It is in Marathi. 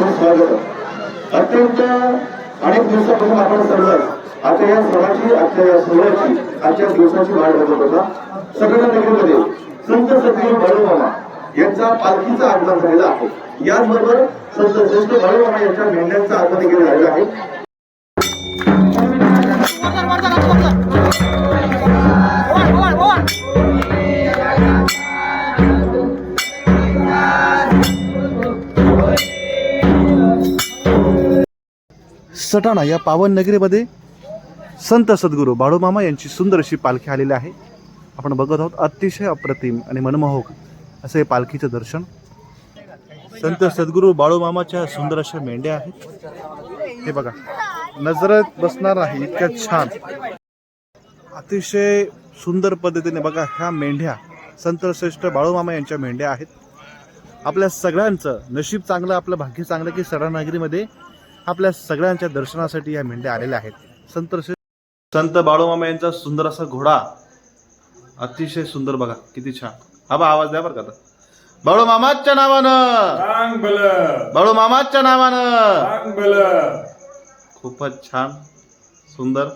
खूप स्वागत. अत्यंत अनेक दिवसापासून आपण सर्वच आता या सणाची आजच्या या सोहळ्याची आजच्या दिवसाची वाढ बघत होता. सगळ्या नगरीमध्ये संत सद्गुरू बाळूमामा यांचा पालखीचा आगमन झालेला आहे. याचबरोबर संत श्रेष्ठ बाळूमामा यांच्या मेंढ्यांचा आगमन देखील झालेला आहे. सटाणा या पावन नगरीमध्ये संत सद्गुरू बाळूमामा यांची सुंदर अशी पालखी आलेली आहे. आपण बघत आहोत अतिशय अप्रतिम आणि मनमोहक असं हे पालखीचं दर्शन. संत सद्गुरू बाळूमामाच्या सुंदर अशा मेंढ्या आहेत. हे बघा नजरेत बसणार आहे इतक्या छान. अतिशय सुंदर पद्धतीने बघा ह्या मेंढ्या संत श्रेष्ठ बाळूमामा यांच्या मेंढ्या आहेत. आपल्या सगळ्यांचं नशीब चांगलं आपलं भाग्य चांगलं की सडानगरीमध्ये आपल्या सगळ्यांच्या दर्शनासाठी या मेंढ्या आलेल्या आहेत. संत संत बाळूमामा यांचा सुंदर असा घोडा. अतिशय सुंदर बघा किती छान. हा बा आवाज द्या बरं का आता. बाळूमामाच्या नावानं. सांग बल. बाळूमामाच्या नावानं. खूपच छान सुंदर.